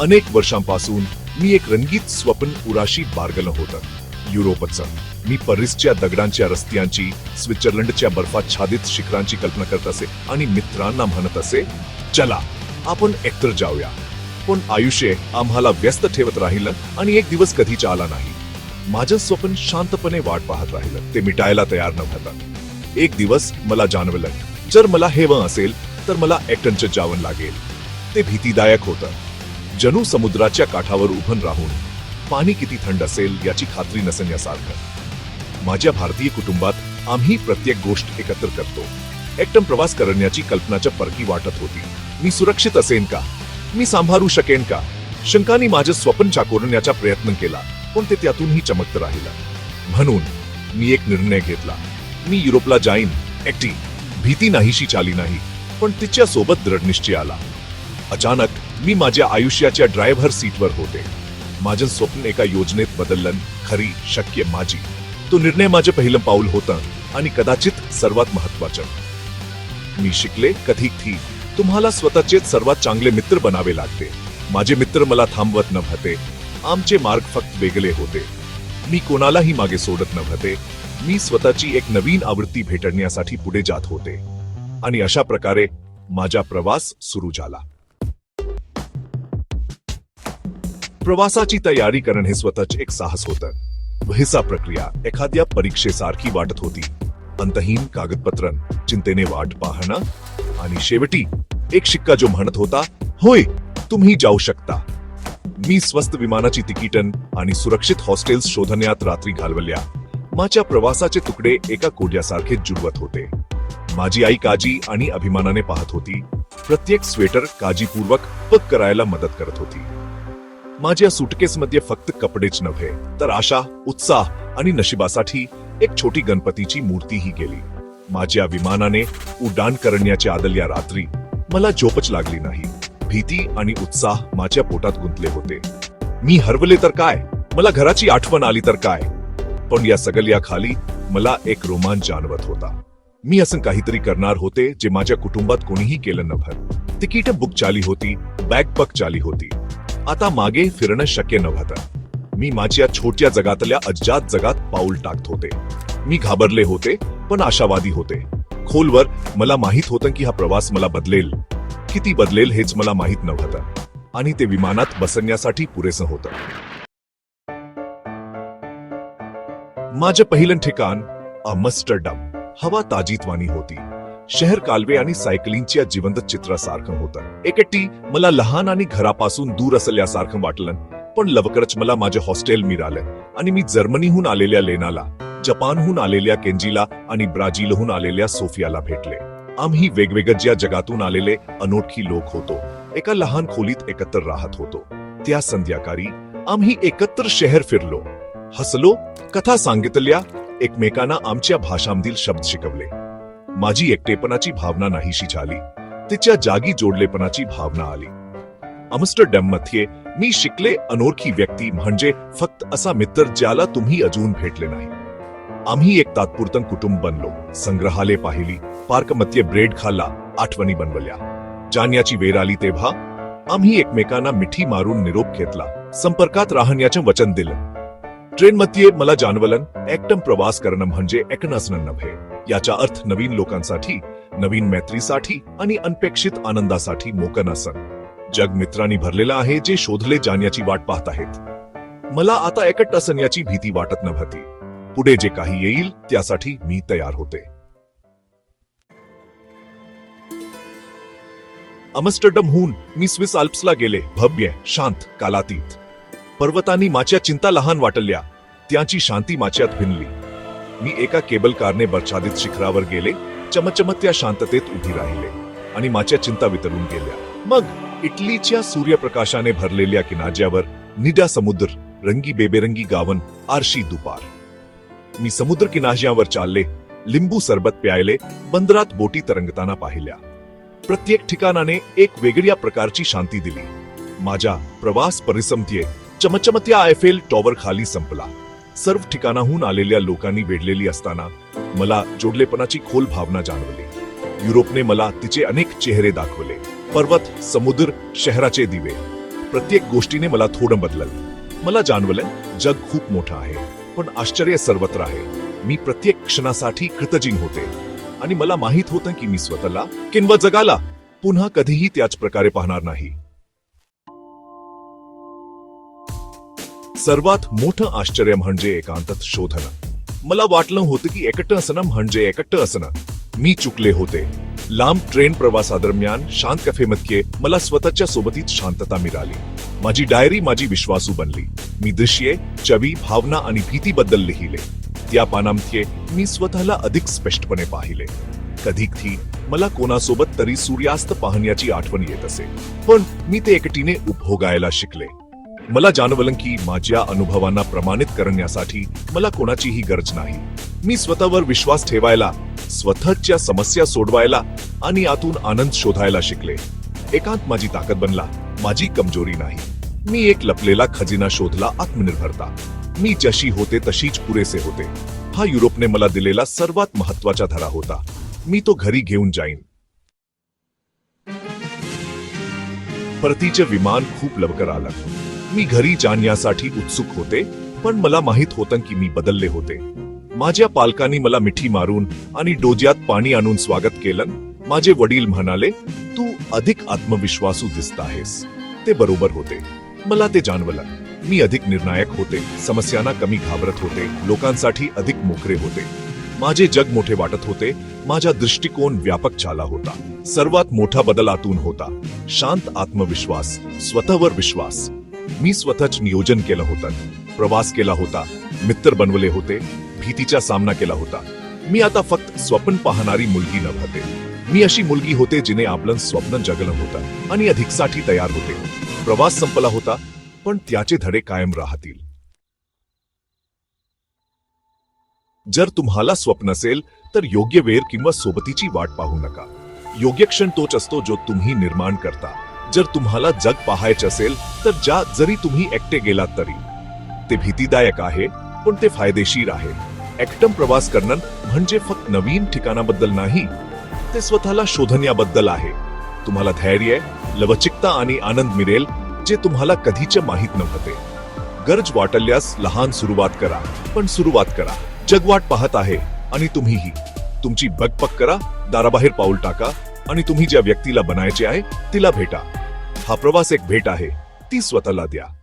अनेक वर्षांपासून मी एक रंगीत स्वप्न उराशी बारगलं होतं. युरोपचं. मी पॅरिसच्या दगडांच्या रस्त्यांची स्वित्झर्लंडच्या बर्फाच्छादित शिखरांची कल्पना करत असे आणि मित्रांना म्हणत असे चला आपण एकतर जाऊया. पण आयुष्य आम्हाला व्यस्त ठेवत राहिलं आणि एक दिवस कधीच आला नाही. माझं स्वप्न शांतपणे वाट पाहत राहिलं. ते मिटायला तयार नव्हतं. एक दिवस मला जाणवलं जर मला हेवं असेल तर मला एकटनचं जावं लागेल. ते भीतीदायक होतं. जणू समुद्राच्या काठावर उभं राहून पाणी किती थंड असेल याची खात्री नसण्यासारखं. माझ्या भारतीय कुटुंबात आम्ही प्रत्येक गोष्ट एकत्र करतो. एकटम प्रवास करण्याची कल्पनाच्या परकी वाटत होती. मी सुरक्षित असेन का? मी सांभाळू शकेन का? शंकाने माझं स्वप्न चाकोरण्याचा प्रयत्न केला पण ते त्यातूनही चमकत राहिलं. म्हणून मी एक निर्णय घेतला. मी युरोपला जाईन. एकटी. भीती नाहीशी चाली नाही पण तिच्या सोबत दृढनिश्चय आला. अचानक मी माझ्या आयुष्याच्या ड्रायव्हर सीटवर होते. माझं स्वप्न एका योजनेत बदललं खरी शक्य माझी. तो निर्णय माझं पहिलं पाऊल होतं आणि कदाचित सर्वात महत्वाचं मी शिकले कधी थी. तुम्हाला स्वतःचे सर्वात चांगले मित्र बनावे लागते. माझे मित्र मला थांबवत नव्हते आमचे मार्ग फक्त वेगळे होते. मी कोणालाही मागे सोडत नव्हते मी स्वतःची एक नवीन आवृत्ती भेटण्यासाठी पुढे जात होते. आणि अशा प्रकारे माझा प्रवास सुरू झाला. प्रवासाची तयारी करणे हे स्वतःच एक साहस होतं. व्हिसा प्रक्रिया एखाद्या परीक्षेसारखी वाटत होती. अंतहीन कागदपत्र चिंतेने वाट पाहणं आणि शेवटी एक शिक्का जो म्हणत होता होय तुम्ही जाऊ शकता. मी स्वस्त विमानाची तिकीटन आणि सुरक्षित हॉस्टेल्स शोधण्यात रात्री घालवल्या. माझ्या प्रवासाचे तुकडे एका कोड्यासारखे जुळवत होते. माझी आई काजी आणि अभिमानाने पाहत होती. प्रत्येक स्वेटर काजीपूर्वक पक करायला मदत करत होती. माझ्या सुटकेसमध्ये फक्त कपडेच नव्हे तर आशा उत्साह आणि नशिबासाठी एक छोटी गणपतीची मूर्तीही गेली. माझ्या विमानाने उड्डाण करण्याच्या आदल्या रात्री मला झोपच लागली नाही. भीती आणि उत्साह माझ्या पोटात गुंतले होते. मी हरवले तर काय? मला घराची आठवण आली तर काय? पण या सगळ्या खाली मला एक रोमांच जाणवत होता. मी असं काहीतरी करणार होते जे माझ्या कुटुंबात कोणीही केलं नव्हतं. तिकीट बुक चाली होती बॅग पक झाली होती. आता मागे फिरणं शक्य नव्हतं. मी माझ्या छोट्या जगातल्या अज्जात जगात पाऊल टाकत होते. मी घाबरले होते पण आशावादी होते. खोलवर मला माहीत होतं की हा प्रवास मला बदलेल. किती बदलेल हेच मला माहीत नव्हतं. आणि ते विमानात बसण्यासाठी पुरेसं होतं. माझं पहिलं ठिकाण अमस्टरडम. हवा ताजीतवानी होती. शहर कालवे आणि सायकलिंगच्या जिवंत चित्रासारखं होतं. एकटी मला लहान आणि घरापासून दूर असल्यासारखं वाटलं. पण लवकरच मला माझे हॉस्टेल मिळालं आणि मी जर्मनीहून आलेल्या लेनाला जपानहून आलेल्या केंजीला आणि ब्राझीलहून आलेल्या सोफियाला भेटले. आम्ही वेगवेगळ्या जगातून आलेले अनोळखी लोक होतो. एका लहान खोलीत एकत्र राहत होतो. त्या संध्याकाळी आम्ही एकत्र शहर फिरलो. हसलो कथा सांगितल्या एकमेकांना आमच्या भाषांमधील शब्द शिकवले. माझी एकटेपणाची भावना नाहीशी झाली. तिच्या जागी जोडलेपणाची भावना आली. अमस्टरडॅममध्ये मी शिकले अनोळखी व्यक्ती म्हणजे फक्त असा मित्र ज्याला तुम्ही अजून भेटले नाही. आम्ही एक तात्पुरतं कुटुंब बनलो. संग्रहालय पाहिली. पार्कमध्ये ब्रेड खाल्ला. आठवणी बनवल्या. जाण्याची वेळ आली तेव्हा आम्ही एकमेकांना मिठी मारून निरोप घेतला. संपर्कात राहण्याचे वचन दिलं. ट्रेनमध्ये मला जाणवलं एकटम प्रवास करणं म्हणजे एक नसणं नव्हे. याचा अर्थ नवीन लोकांसाठी नवीन मैत्रीसाठी आणि अनपेक्षित आनंदासाठी मोकन असन जग मित्रांनी भरलेलं आहे जे शोधले जाण्याची वाट पाहत आहेत. मला आता एकट असण्याची भीती वाटत नव्हती. पुढे जे काही येईल त्यासाठी मी तयार होते. अमस्टरडमहून मी स्विस आल्प्सला गेले भव्य शांत कालातीत. पर्वतांनी माझ्या चिंता लहान वाटल्या. त्यांची शांती माझ्यात भिनली. मी एका केबल कारने बर्छादित शिखरावर गेले चमचमत त्या शांततेत उभी राहिले आणि माझ्या चिंता वितरून गेल्या. मग इटलीच्या सूर्यप्रकाशाने भरलेल्या किनाऱ्यावर निडा समुद्र रंगी बेबेरंगी गावन आरशी दुपार. मी समुद्र किनाऱ्यावर चालले लिंबू सरबत प्यायले बंदरात बोटी तरंगताना पाहिल्या. प्रत्येक ठिकाणाने एक वेगळ्या प्रकारची शांती दिली. माझा प्रवास परिसंध्ये चमचमत्या आयफेल टॉवर खाली संपला. सर्व ठिकाणाहून आलेल्या लोकांनी वेढलेली असताना मला जोडलेपणाची खोल भावना जाणवली. युरोपने मला तिचे अनेक चेहरे दाखवले. पर्वत समुद्र शहराचे दिवे. प्रत्येक गोष्टीने मला थोडं बदललं. मला जाणवलं जग खूप मोठं आहे. पण आश्चर्य सर्वत्र आहे. मी प्रत्येक क्षणासाठी कृतजिंग होते. आणि मला माहीत होतं की मी स्वतःला किंवा जगाला पुन्हा कधीही त्याच प्रकारे पाहणार नाही. सर्वात मोठं आश्चर्य म्हणजे एकांतात शोधणं. मला वाटलं होतं की एकटं असणं म्हणजे एकटं असणं. मी चुकले होते. लांब ट्रेन प्रवासादरम्यान शांत कफेमध्ये मला स्वतःच्या सोबतीत शांतता मिळाली. माझी डायरी माझी विश्वासू बनली. मी दृश्ये चवी भावना आणि भीतीबद्दल लिहिले. त्या पानामध्ये मी स्वतःला अधिक स्पष्टपणे पाहिले. कधी मला कोणासोबत तरी सूर्यास्त पाहण्याची आठवण येत असे. पण मी ते एकटीने उपभोगायला शिकले. मला जाणवलं की माझ्या अनुभवांना प्रमाणित करण्यासाठी मला कोणाचीही गरज नाही. मी स्वतःवर विश्वास ठेवायला स्वतःच्या समस्या सोडवायला आणि आतून आनंद शोधायला शिकले. एकांत माझी ताकद बनला माझी कमजोरी नाही. मी एक लपलेला खजिना शोधला आत्मनिर्भरता. मी जशी होते तशीच पुरेसे होते. हा युरोपने मला दिलेला सर्वात महत्त्वाचा धडा होता. मी तो घरी घेऊन जाईन. परतीचे विमान खूप लवकर आलं. मी घरी जाण्यासाठी उत्सुक होते पण मला माहीत होतं की मी बदलले होते. माझ्या पालकांनी मला मिठी मारून आणि डोज्यात पाणी आणून स्वागत केलं. माझे वडील म्हणाले तू अधिक आत्मविश्वासू दिसत आहेस. ते बरोबर होते. मला ते जाणवलं. मी अधिक निर्णायक होते समस्यांना कमी घाबरत होते लोकांसाठी अधिक मोकरे होते. माझे जग मोठे वाटत होते माझा दृष्टिकोन व्यापक झाला होता. सर्वात मोठा बदल आतून होता. शांत आत्मविश्वास स्वतःवर विश्वास. मी स्वतःच नियोजन केलं होतं. प्रवास केला होता. मित्र बनवले होते. भीतीचा सामना केला होता. मी आता फक्त स्वप्न पाहणारी मुलगी नव्हते मी अशी मुलगी होते जिने आपलं स्वप्न जगलं होतं आणि अधिकसाठी तयार होते. प्रवास संपला होता पण त्याचे धडे कायम राहतील. जर तुम्हाला स्वप्न असेल तर योग्य वेळ किंवा सोबतीची वाट पाहू नका. योग्य क्षण तोच असतो जो तुम्ही निर्माण करता. जर तुम्हाला जग पाहायचे असेल तर ज्या जरी तुम्ही एकटे गेलात तरी. ते भीतीदायक आहे पण ते फायदेशीर आहे. एकटम प्रवास करणं म्हणजे फक्त नवीन ठिकाणाबद्दल नाही ते स्वतःला शोधण्याबद्दल आहे. तुम्हाला धैर्य लवचिकता आणि आनंद मिळेल जे तुम्हाला कधीच माहीत नव्हते. गरज वाटल्यास लहान सुरुवात करा पण सुरुवात करा. जगवाट पाहत आहे आणि तुम्हीही. तुमची बगपक करा दाराबाहेर पाऊल टाका आणि तुम्ही ज्या व्यक्तीला बनायचे आहे तिला भेटा. हा प्रवास एक भेट आहे. ती स्वतःला द्या.